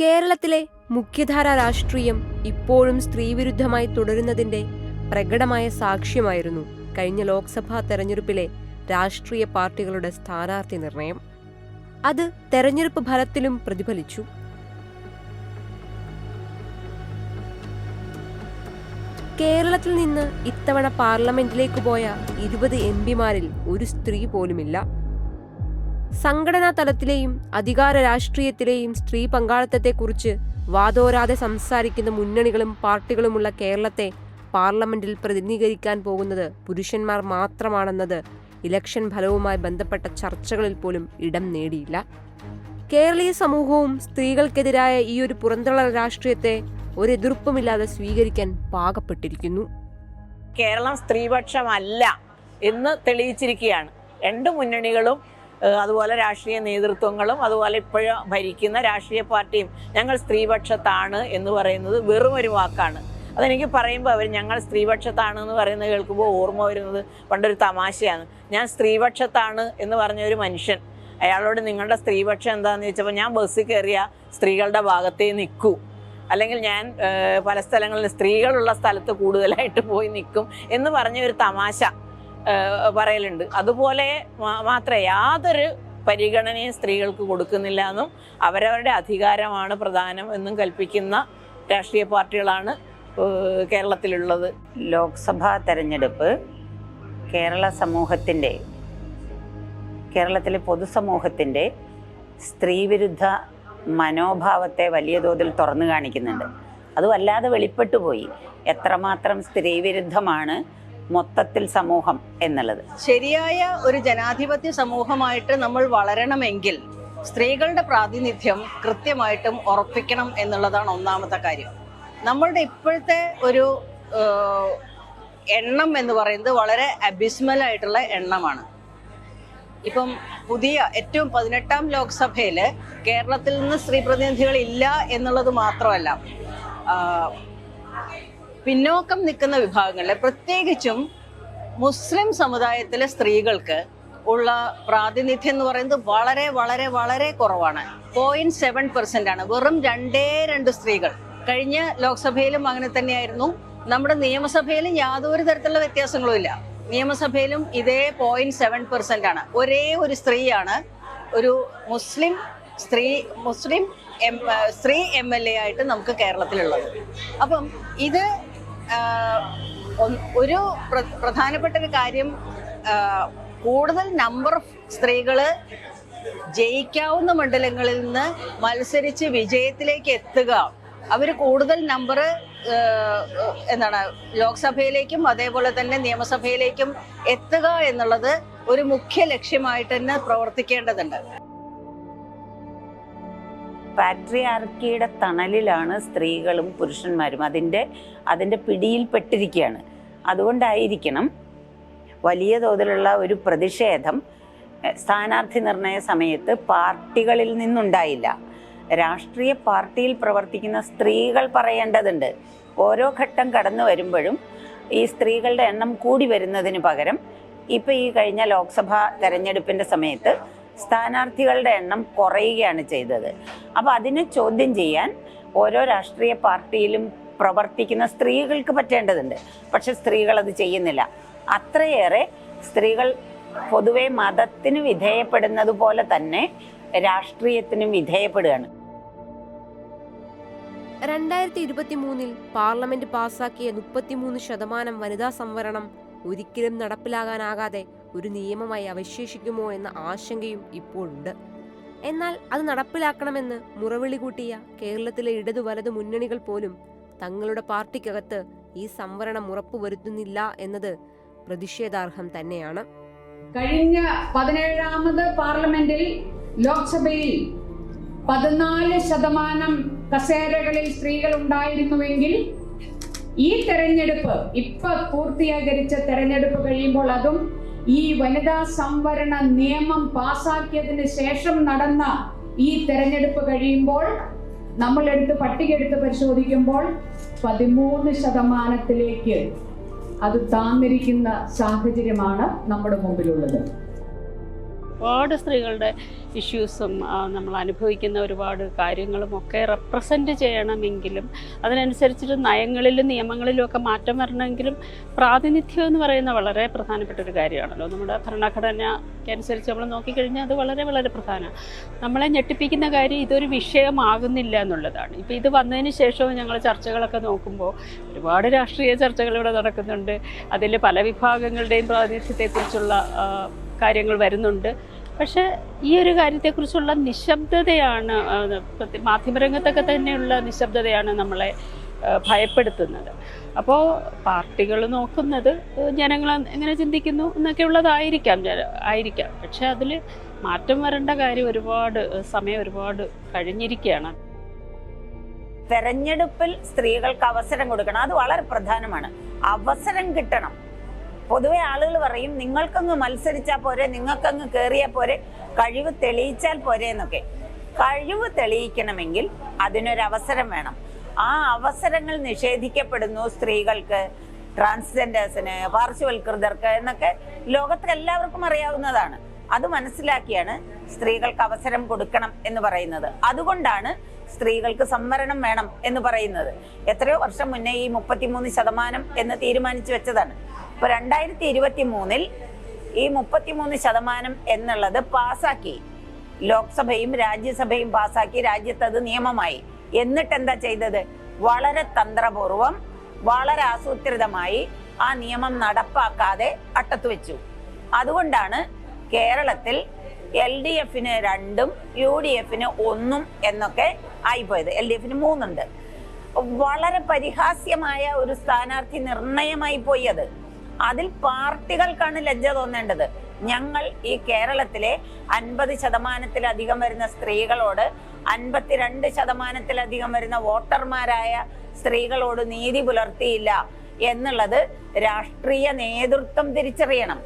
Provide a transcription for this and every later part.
കേരളത്തിലെ മുഖ്യധാര രാഷ്ട്രീയം ഇപ്പോഴും സ്ത്രീവിരുദ്ധമായി തുടരുന്നതിന്റെ പ്രകടമായ സാക്ഷ്യമായിരുന്നു കഴിഞ്ഞ ലോക്സഭാ തെരഞ്ഞെടുപ്പിലെ രാഷ്ട്രീയ പാർട്ടികളുടെ സ്ഥാനാർത്ഥി നിർണയം. അത് തെരഞ്ഞെടുപ്പ് ഫലത്തിലും പ്രതിഫലിച്ചു. കേരളത്തിൽ നിന്ന് ഇത്തവണ പാർലമെന്റിലേക്ക് പോയ ഇരുപത് എം പിമാരിൽ ഒരു സ്ത്രീ പോലുമില്ല. സംഘടനാ തലത്തിലെയും അധികാര രാഷ്ട്രീയത്തിലെയും സ്ത്രീ പങ്കാളിത്തത്തെക്കുറിച്ച് വാദോരാതെ സംസാരിക്കുന്ന മുന്നണികളും പാർട്ടികളുമുള്ള കേരളത്തെ പാർലമെന്റിൽ പ്രതിനിധീകരിക്കാൻ പോകുന്നത് പുരുഷന്മാർ മാത്രമാണെന്നത് ഇലക്ഷൻ ഫലവുമായി ബന്ധപ്പെട്ട ചർച്ചകളിൽ പോലും ഇടം നേടിയില്ല. കേരളീയ സമൂഹവും സ്ത്രീകൾക്കെതിരായ ഈ ഒരു പുറന്തള്ളൽ രാഷ്ട്രീയത്തെ ഒരു എതിർപ്പുമില്ലാതെ സ്വീകരിക്കാൻ പാകപ്പെട്ടിരിക്കുന്നു. കേരളം സ്ത്രീപക്ഷമല്ല എന്ന് തെളിയിച്ചിരിക്കുകയാണ്. രണ്ട് മുന്നണികളും അതുപോലെ രാഷ്ട്രീയ നേതൃത്വങ്ങളും അതുപോലെ ഇപ്പോഴും ഭരിക്കുന്ന രാഷ്ട്രീയ പാർട്ടിയും ഞങ്ങൾ സ്ത്രീപക്ഷത്താണ് എന്ന് പറയുന്നത് വെറും ഒരു വാക്കാണ്. അതെനിക്ക് പറയുമ്പോൾ അവർ ഞങ്ങൾ സ്ത്രീപക്ഷത്താണ് എന്ന് പറയുന്നത് കേൾക്കുമ്പോൾ ഓർമ്മ വരുന്നത് പണ്ടൊരു തമാശയാണ്. ഞാൻ സ്ത്രീപക്ഷത്താണ് എന്ന് പറഞ്ഞ ഒരു മനുഷ്യൻ അയാളോട് നിങ്ങളുടെ സ്ത്രീപക്ഷം എന്താണെന്ന് ചോദിച്ചപ്പോൾ ഞാൻ ബസ്സിൽ കയറിയ സ്ത്രീകളുടെ ഭാഗത്തേ നിൽക്കൂ അല്ലെങ്കിൽ ഞാൻ പല സ്ഥലങ്ങളിൽ സ്ത്രീകളുള്ള സ്ഥലത്ത് കൂടുതലായിട്ട് പോയി നിൽക്കും എന്ന് പറഞ്ഞ ഒരു തമാശ. പറയലുണ്ട്. അതുപോലെ മാത്രമേ യാതൊരു പരിഗണനയും സ്ത്രീകൾക്ക് കൊടുക്കുന്നില്ല എന്നും അവരവരുടെ അധികാരമാണ് പ്രധാനം എന്നും കൽപ്പിക്കുന്ന രാഷ്ട്രീയ പാർട്ടികളാണ് കേരളത്തിലുള്ളത്. ലോക്സഭാ തെരഞ്ഞെടുപ്പ് കേരള സമൂഹത്തിന്റെ കേരളത്തിലെ പൊതുസമൂഹത്തിന്റെ സ്ത്രീവിരുദ്ധ മനോഭാവത്തെ വലിയ തോതിൽ തുറന്നു കാണിക്കുന്നുണ്ട്. അത് വല്ലാതെ വെളിപ്പെട്ടു പോയി എത്രമാത്രം സ്ത്രീവിരുദ്ധമാണ് മൊത്തത്തിൽ സമൂഹം എന്നുള്ളത്. ശരിയായ ഒരു ജനാധിപത്യ സമൂഹമായിട്ട് നമ്മൾ വളരണമെങ്കിൽ സ്ത്രീകളുടെ പ്രാതിനിധ്യം കൃത്യമായിട്ടും ഉറപ്പിക്കണം എന്നുള്ളതാണ് ഒന്നാമത്തെ കാര്യം. നമ്മളുടെ ഇപ്പോഴത്തെ ഒരു എണ്ണം എന്ന് പറയുന്നത് വളരെ അബിസ്മലായിട്ടുള്ള എണ്ണമാണ്. ഇപ്പം പുതിയ ഏറ്റവും പതിനെട്ടാം ലോക്സഭയിൽ കേരളത്തിൽ നിന്ന് സ്ത്രീ പ്രതിനിധികൾ ഇല്ല എന്നുള്ളത് മാത്രമല്ല പിന്നോക്കം നിൽക്കുന്ന വിഭാഗങ്ങളിൽ പ്രത്യേകിച്ചും മുസ്ലിം സമുദായത്തിലെ സ്ത്രീകൾക്ക് ഉള്ള പ്രാതിനിധ്യം എന്ന് പറയുന്നത് വളരെ വളരെ വളരെ കുറവാണ്. പോയിന്റ് സെവൻ പെർസെന്റ് ആണ്. വെറും രണ്ടേ രണ്ട് സ്ത്രീകൾ. കഴിഞ്ഞ ലോക്സഭയിലും അങ്ങനെ തന്നെയായിരുന്നു. നമ്മുടെ നിയമസഭയിലും യാതൊരു തരത്തിലുള്ള വ്യത്യാസങ്ങളും ഇല്ല. നിയമസഭയിലും ഇതേ പോയിന്റ് സെവൻ പെർസെന്റ് ആണ്. ഒരേ ഒരു സ്ത്രീയാണ് ഒരു മുസ്ലിം സ്ത്രീ മുസ്ലിം സ്ത്രീ എം എൽ എ ആയിട്ട് നമുക്ക് കേരളത്തിലുള്ളത്. അപ്പം ഇത് ഒരു പ്രധാനപ്പെട്ട ഒരു കാര്യം കൂടുതൽ നമ്പർ സ്ത്രീകൾ ജയിക്കാവുന്ന മണ്ഡലങ്ങളിൽ നിന്ന് മത്സരിച്ച് വിജയത്തിലേക്ക് എത്തുക. അവർ കൂടുതൽ നമ്പർ എന്താണ് ലോക്സഭയിലേക്കും അതേപോലെ തന്നെ നിയമസഭയിലേക്കും എത്തുക എന്നുള്ളത് ഒരു മുഖ്യ ലക്ഷ്യമായിട്ട് തന്നെ പ്രവർത്തിക്കേണ്ടതുണ്ട്. പാട്രിയാർക്കിയുടെ തണലിലാണ് സ്ത്രീകളും പുരുഷന്മാരും അതിന്റെ അതിന്റെ പിടിയിൽപ്പെട്ടിരിക്കുകയാണ്. അതുകൊണ്ടായിരിക്കണം വലിയ തോതിലുള്ള ഒരു പ്രതിഷേധം സ്ഥാനാർത്ഥി നിർണയ സമയത്ത് പാർട്ടികളിൽ നിന്നുണ്ടായില്ല. രാഷ്ട്രീയ പാർട്ടിയിൽ പ്രവർത്തിക്കുന്ന സ്ത്രീകൾ പറയേണ്ടതുണ്ട്. ഓരോ ഘട്ടം കടന്നു വരുമ്പോഴും ഈ സ്ത്രീകളുടെ എണ്ണം കൂടി വരുന്നതിന് പകരം ഇപ്പം ഈ കഴിഞ്ഞ ലോക്സഭാ തെരഞ്ഞെടുപ്പിന്റെ സമയത്ത് സ്ഥാനാർത്ഥികളുടെ എണ്ണം കുറയുകയാണ് ചെയ്തത്. അപ്പോൾ അതിനെ ചോദ്യം ചെയ്യാൻ ഓരോ രാഷ്ട്രീയ പാർട്ടിയിലും പ്രവർത്തിക്കുന്ന സ്ത്രീകൾക്ക് പറ്റേണ്ടതുണ്ട്. പക്ഷെ സ്ത്രീകൾ അത് ചെയ്യുന്നില്ല. അത്രയേറെ സ്ത്രീകൾ പൊതുവെ മതത്തിന് വിധേയപ്പെടുന്നത് പോലെ തന്നെ രാഷ്ട്രീയത്തിനും വിധേയപ്പെടുകയാണ്. രണ്ടായിരത്തി ഇരുപത്തി മൂന്നിൽ പാർലമെന്റ് പാസാക്കിയ മുപ്പത്തിമൂന്ന് ശതമാനം വനിതാ സംവരണം ഒരിക്കലും നടപ്പിലാകാനാകാതെ ഒരു നിയമമായി അവശേഷിക്കുമോ എന്ന ആശങ്കയും ഇപ്പോഴുണ്ട്. എന്നാൽ അത് നടപ്പിലാക്കണമെന്ന് മുറവിളി കൂട്ടിയ കേരളത്തിലെ ഇടതു വലതു മുന്നണികൾ പോലും തങ്ങളുടെ പാർട്ടിക്കകത്ത് ഈ സംവരണം ഉറപ്പുവരുത്തുന്നില്ല എന്നത് പ്രതിഷേധാർഹം തന്നെയാണ്. കഴിഞ്ഞ പതിനേഴാമത് പാർലമെന്റിൽ ലോക്സഭയിൽ പതിനാല് ശതമാനം കസേരകളിൽ സ്ത്രീകൾ ഉണ്ടായിരുന്നുവെങ്കിൽ ഈ തെരഞ്ഞെടുപ്പ് ഇപ്പൊ പൂർത്തീകരിച്ച തെരഞ്ഞെടുപ്പ് കഴിയുമ്പോൾ അതും ഈ വനിതാ സംവരണ നിയമം പാസാക്കിയതിന് ശേഷം നടന്ന ഈ തെരഞ്ഞെടുപ്പ് കഴിയുമ്പോൾ നമ്മൾ എടുത്ത് പട്ടിക എടുത്ത് പരിശോധിക്കുമ്പോൾ പതിമൂന്ന് ശതമാനത്തിലേക്ക് അത് താന്നിരിക്കുന്ന സാഹചര്യമാണ് നമ്മുടെ മുമ്പിലുള്ളത്. ഒരുപാട് സ്ത്രീകളുടെ ഇഷ്യൂസും നമ്മൾ അനുഭവിക്കുന്ന ഒരുപാട് കാര്യങ്ങളും ഒക്കെ റെപ്രസെന്റ് ചെയ്യണമെങ്കിലും അതിനനുസരിച്ചിട്ട് നയങ്ങളിലും നിയമങ്ങളിലും ഒക്കെ മാറ്റം വരണമെങ്കിലും പ്രാതിനിധ്യം എന്ന് പറയുന്ന വളരെ പ്രധാനപ്പെട്ട ഒരു കാര്യമാണല്ലോ. നമ്മുടെ ഭരണഘടനയ്ക്ക് അനുസരിച്ച് നമ്മൾ നോക്കിക്കഴിഞ്ഞാൽ അത് വളരെ വളരെ പ്രധാനമാണ് നമ്മളെ ഞെട്ടിപ്പിക്കുന്ന കാര്യം ഇതൊരു വിഷയമാകുന്നില്ല എന്നുള്ളതാണ്. ഇപ്പോൾ ഇത് വന്നതിന് ശേഷവും ഞങ്ങൾ ചർച്ചകളൊക്കെ നോക്കുമ്പോൾ ഒരുപാട് രാഷ്ട്രീയ ചർച്ചകൾ ഇവിടെ നടക്കുന്നുണ്ട്. അതിൽ പല വിഭാഗങ്ങളുടെയും പ്രാതിനിധ്യത്തെക്കുറിച്ചുള്ള കാര്യങ്ങൾ വരുന്നുണ്ട്. പക്ഷെ ഈ ഒരു കാര്യത്തെക്കുറിച്ചുള്ള നിശബ്ദതയാണ് മാധ്യമരംഗത്തൊക്കെ തന്നെയുള്ള നിശബ്ദതയാണ് നമ്മളെ ഭയപ്പെടുത്തുന്നത്. അപ്പോൾ പാർട്ടികൾ നോക്കുന്നത് ജനങ്ങൾ എങ്ങനെ ചിന്തിക്കുന്നു എന്നൊക്കെ ഉള്ളതായിരിക്കാം ആയിരിക്കാം. പക്ഷെ അതിൽ മാറ്റം വരേണ്ട കാര്യം ഒരുപാട് സമയം ഒരുപാട് കഴിഞ്ഞിരിക്കുകയാണ്. തെരഞ്ഞെടുപ്പിൽ സ്ത്രീകൾക്ക് അവസരം കൊടുക്കണം. അത് വളരെ പ്രധാനമാണ്. അവസരം കിട്ടണം. പൊതുവെ ആളുകൾ പറയും നിങ്ങൾക്കങ്ങ് മത്സരിച്ചാൽ പോരെ നിങ്ങൾക്കങ്ങ് കയറിയാൽ പോരെ കഴിവ് തെളിയിച്ചാൽ പോരെ എന്നൊക്കെ. കഴിവ് തെളിയിക്കണമെങ്കിൽ അതിനൊരു അവസരം വേണം. ആ അവസരങ്ങൾ നിഷേധിക്കപ്പെടുന്നു സ്ത്രീകൾക്ക് ട്രാൻസ്ജെൻഡേഴ്സിന് പാർശ്വവൽകൃതർക്ക് എന്നൊക്കെ ലോകത്ത് എല്ലാവർക്കും അറിയാവുന്നതാണ്. അത് മനസ്സിലാക്കിയാണ് സ്ത്രീകൾക്ക് അവസരം കൊടുക്കണം എന്ന് പറയുന്നത്. അതുകൊണ്ടാണ് സ്ത്രീകൾക്ക് സംവരണം വേണം എന്ന് പറയുന്നത്. എത്രയോ വർഷം മുന്നേ ഈ മുപ്പത്തിമൂന്ന് ശതമാനം എന്ന് തീരുമാനിച്ചു വെച്ചതാണ്. ഇപ്പൊ രണ്ടായിരത്തി ഇരുപത്തി മൂന്നിൽ ഈ മുപ്പത്തിമൂന്ന് ശതമാനം എന്നുള്ളത് പാസാക്കി. ലോക്സഭയും രാജ്യസഭയും പാസാക്കി രാജ്യത്ത് അത് നിയമമായി. എന്നിട്ട് എന്താ ചെയ്തത്? വളരെ തന്ത്രപൂർവം വളരെ ആസൂത്രിതമായി ആ നിയമം നടപ്പാക്കാതെ അട്ടത്തു വെച്ചു. അതുകൊണ്ടാണ് കേരളത്തിൽ എൽ ഡി എഫിന് രണ്ടും യു ഡി എഫിന് ഒന്നും എന്നൊക്കെ ആയിപ്പോയത്. എൽ ഡി എഫിന് മൂന്നുണ്ട്. വളരെ പരിഹാസ്യമായ ഒരു സ്ഥാനാർത്ഥി നിർണയമായി പോയി അത്. അതിൽ പാർട്ടികൾക്കാണ് ലജ്ജ തോന്നേണ്ടത്. ഞങ്ങൾ ഈ കേരളത്തിലെ അൻപത് ശതമാനത്തിലധികം വരുന്ന സ്ത്രീകളോട് അൻപത്തിരണ്ട് ശതമാനത്തിലധികം വരുന്ന വോട്ടർമാരായ സ്ത്രീകളോട് നീതി പുലർത്തിയില്ല എന്നുള്ളത് രാഷ്ട്രീയ നേതൃത്വം തിരിച്ചറിയണം.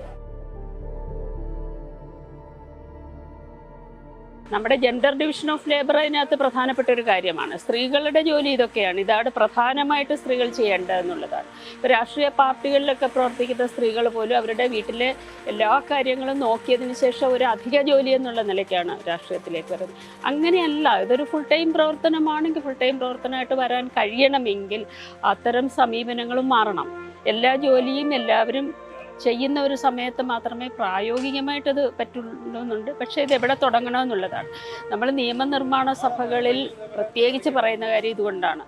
നമ്മുടെ ജെൻഡർ ഡിവിഷൻ ഓഫ് ലേബർ അതിനകത്ത് പ്രധാനപ്പെട്ട ഒരു കാര്യമാണ്. സ്ത്രീകളുടെ ജോലി ഇതൊക്കെയാണ്. ഇതാണ് പ്രധാനമായിട്ട് സ്ത്രീകൾ ചെയ്യേണ്ടത് എന്നുള്ളതാണ് ഇപ്പോൾ രാഷ്ട്രീയ പാർട്ടികളിലൊക്കെ പ്രവർത്തിക്കുന്ന സ്ത്രീകൾ പോലും അവരുടെ വീട്ടിലെ എല്ലാ കാര്യങ്ങളും നോക്കിയതിന് ശേഷം ഒരു അധിക ജോലി എന്നുള്ള നിലയ്ക്കാണ് രാഷ്ട്രീയത്തിലേക്ക് വരുന്നത്. അങ്ങനെയല്ല ഇതൊരു ഫുൾ ടൈം പ്രവർത്തനമാണെങ്കിൽ ഫുൾ ടൈം പ്രവർത്തനമായിട്ട് വരാൻ കഴിയണമെങ്കിൽ അത്തരം സമീപനങ്ങളും മാറണം. എല്ലാ ജോലിയും എല്ലാവരും ചെയ്യുന്ന ഒരു സമയത്ത് മാത്രമേ പ്രായോഗികമായിട്ടത് പറ്റുള്ളൂന്നുണ്ട്. പക്ഷേ ഇത് എവിടെ തുടങ്ങണമെന്നുള്ളതാണ്. നമ്മൾ നിയമനിർമ്മാണ സഭകളിൽ പ്രത്യേകിച്ച് പറയുന്ന കാര്യം ഇതുകൊണ്ടാണ്.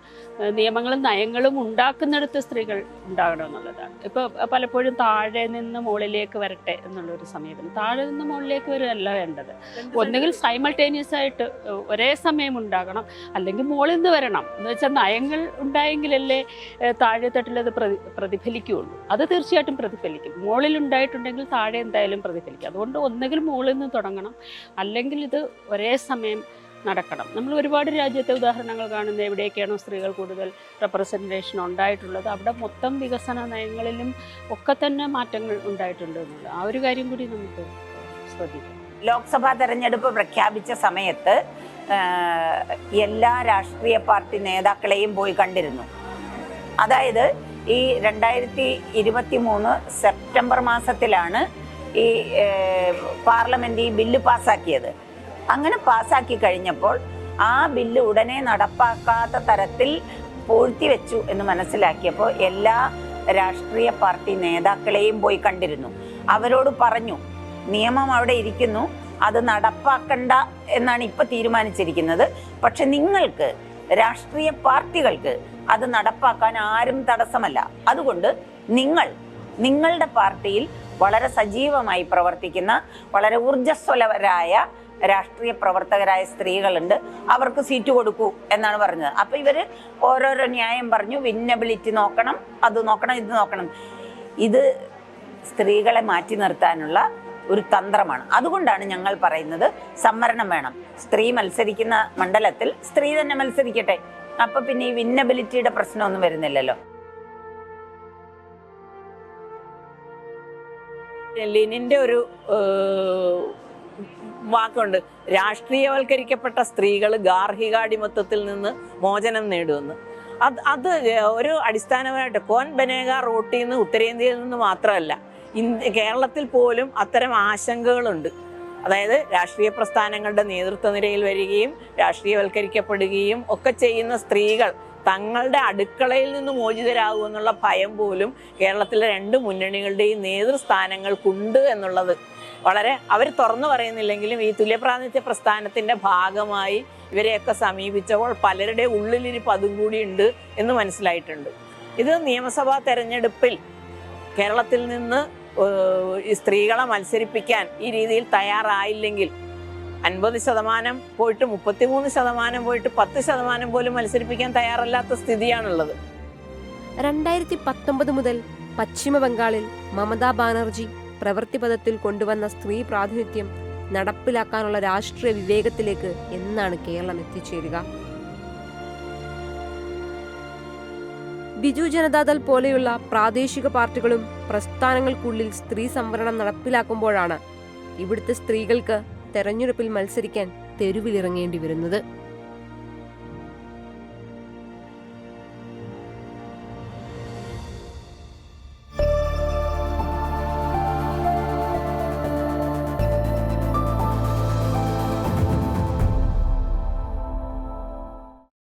നിയമങ്ങളും നയങ്ങളും ഉണ്ടാക്കുന്നിടത്ത് സ്ത്രീകൾ ഉണ്ടാകണമെന്നുള്ളതാണ്. ഇപ്പോൾ പലപ്പോഴും താഴെ നിന്ന് മുകളിലേക്ക് വരട്ടെ എന്നുള്ളൊരു സമീപനം. താഴെ നിന്ന് മുകളിലേക്ക് വരികയല്ല വേണ്ടത്. ഒന്നുകിൽ സൈമൾട്ടേനിയസ് ആയിട്ട് ഒരേ സമയം ഉണ്ടാകണം. അല്ലെങ്കിൽ മുകളിൽ നിന്ന് വരണം. എന്ന് വെച്ചാൽ നയങ്ങൾ ഉണ്ടായെങ്കിലല്ലേ താഴെത്തട്ടിലത് പ്രതി പ്രതിഫലിക്കുകയുള്ളൂ. അത് തീർച്ചയായിട്ടും പ്രതിഫലിക്കും. മുകളിൽ ഉണ്ടായിട്ടുണ്ടെങ്കിൽ താഴെ എന്തായാലും പ്രതിഫലിക്കും. അതുകൊണ്ട് ഒന്നുകിൽ മുകളിൽ നിന്ന് തുടങ്ങണം. അല്ലെങ്കിൽ ഇത് ഒരേ സമയം നടക്കണം. നമ്മൾ ഒരുപാട് രാജ്യത്തെ ഉദാഹരണങ്ങൾ കാണുന്നത് എവിടെയൊക്കെയാണോ സ്ത്രീകൾ കൂടുതൽ റെപ്രസെന്റേഷൻ ഉണ്ടായിട്ടുള്ളത്. അവിടെ മൊത്തം വികസന നയങ്ങളിലും ഒക്കെ തന്നെ മാറ്റങ്ങൾ ഉണ്ടായിട്ടുണ്ട് എന്നുള്ളത്. ആ ഒരു കാര്യം കൂടി നമുക്ക് ശ്രദ്ധിക്കാം. ലോക്സഭാ തെരഞ്ഞെടുപ്പ് പ്രഖ്യാപിച്ച സമയത്ത് എല്ലാ രാഷ്ട്രീയ പാർട്ടി നേതാക്കളെയും പോയി കണ്ടിരുന്നു. അതായത് ഈ രണ്ടായിരത്തി ഇരുപത്തി മൂന്ന് സെപ്റ്റംബർ മാസത്തിലാണ് ഈ പാർലമെന്റ് ഈ ബില്ല് പാസ്സാക്കിയത്. അങ്ങനെ പാസ്സാക്കി കഴിഞ്ഞപ്പോൾ ആ ബില്ല് ഉടനെ നടപ്പാക്കാത്ത തരത്തിൽ പൂഴ്ത്തി വെച്ചു എന്ന് മനസ്സിലാക്കിയപ്പോൾ എല്ലാ രാഷ്ട്രീയ പാർട്ടി നേതാക്കളെയും പോയി കണ്ടിരുന്നു. അവരോട് പറഞ്ഞു നിയമം അവിടെ ഇരിക്കുന്നു അത് നടപ്പാക്കണ്ട എന്നാണ് ഇപ്പൊ തീരുമാനിച്ചിരിക്കുന്നത്. പക്ഷെ നിങ്ങൾക്ക് രാഷ്ട്രീയ പാർട്ടികൾക്ക് അത് നടപ്പാക്കാൻ ആരും തടസ്സമല്ല. അതുകൊണ്ട് നിങ്ങൾ നിങ്ങളുടെ പാർട്ടിയിൽ വളരെ സജീവമായി പ്രവർത്തിക്കുന്ന വളരെ ഊർജസ്വലരായ രാഷ്ട്രീയ പ്രവർത്തകരായ സ്ത്രീകളുണ്ട്. അവർക്ക് സീറ്റ് കൊടുക്കൂ എന്നാണ് പറഞ്ഞത്. അപ്പൊ ഇവർ ഓരോരോ ന്യായം പറഞ്ഞു. വിന്നബിലിറ്റി നോക്കണം അത് നോക്കണം ഇത് നോക്കണം. ഇത് സ്ത്രീകളെ മാറ്റി നിർത്താനുള്ള ഒരു തന്ത്രമാണ്. അതുകൊണ്ടാണ് ഞങ്ങൾ പറയുന്നത് സംവരണം വേണം. സ്ത്രീ മത്സരിക്കുന്ന മണ്ഡലത്തിൽ സ്ത്രീ തന്നെ മത്സരിക്കട്ടെ. അപ്പൊ പിന്നെ ഈ വിന്നബിലിറ്റിയുടെ പ്രശ്നമൊന്നും വരുന്നില്ലല്ലോ. ലിനിന്റെ ഒരു വാക്കുണ്ട്. രാഷ്ട്രീയവൽക്കരിക്കപ്പെട്ട സ്ത്രീകൾ ഗാർഹികാടിമത്വത്തിൽ നിന്ന് മോചനം നേടുമെന്ന് അത് അത് ഒരു അടിസ്ഥാനപരമായിട്ട് കോൻ ബനേഗ റോട്ടിൽ നിന്ന് ഉത്തരേന്ത്യയിൽ നിന്ന് മാത്രമല്ല ഇന്ത്യ കേരളത്തിൽ പോലും അത്തരം ആശങ്കകളുണ്ട്. അതായത് രാഷ്ട്രീയ പ്രസ്ഥാനങ്ങളുടെ നേതൃത്വ നിരയിൽ വരികയും രാഷ്ട്രീയവൽക്കരിക്കപ്പെടുകയും ഒക്കെ ചെയ്യുന്ന സ്ത്രീകൾ തങ്ങളുടെ അടുക്കളയിൽ നിന്ന് മോചിതരാകുമെന്നുള്ള ഭയം പോലും കേരളത്തിലെ രണ്ട് മുന്നണികളുടെയും നേതൃസ്ഥാനങ്ങൾക്കുണ്ട് എന്നുള്ളത്. വളരെ അവർ തുറന്നു പറയുന്നില്ലെങ്കിലും ഈ തുല്യപ്രാതിനിധ്യ പ്രസ്ഥാനത്തിന്റെ ഭാഗമായി ഇവരെയൊക്കെ സമീപിച്ചപ്പോൾ പലരുടെ ഉള്ളിലിരിപ്പ് അതും കൂടി ഉണ്ട് എന്ന് മനസ്സിലായിട്ടുണ്ട്. ഇത് നിയമസഭാ തെരഞ്ഞെടുപ്പിൽ കേരളത്തിൽ നിന്ന് സ്ത്രീകളെ മത്സരിപ്പിക്കാൻ ഈ രീതിയിൽ തയ്യാറായില്ലെങ്കിൽ അൻപത് ശതമാനം പോയിട്ട് മുപ്പത്തിമൂന്ന് ശതമാനം പോയിട്ട് പത്ത് ശതമാനം പോലും മത്സരിപ്പിക്കാൻ തയ്യാറല്ലാത്ത സ്ഥിതിയാണുള്ളത്. രണ്ടായിരത്തി പത്തൊമ്പത് മുതൽ പശ്ചിമ ബംഗാളിൽ മമതാ ബാനർജി പ്രവൃത്തിപഥത്തിൽ കൊണ്ടുവന്ന സ്ത്രീ പ്രാതിനിധ്യം നടപ്പിലാക്കാനുള്ള രാഷ്ട്രീയ വിവേകത്തിലേക്ക് എന്നാണ് കേരളം എത്തിച്ചേരുക. ബിജു ജനതാദൾ പോലെയുള്ള പ്രാദേശിക പാർട്ടികളും പ്രസ്ഥാനങ്ങൾക്കുള്ളിൽ സ്ത്രീ സംവരണം നടപ്പിലാക്കുമ്പോഴാണ് ഇവിടുത്തെ സ്ത്രീകൾക്ക് തെരഞ്ഞെടുപ്പിൽ മത്സരിക്കാൻ തെരുവിലിറങ്ങേണ്ടി വരുന്നത്.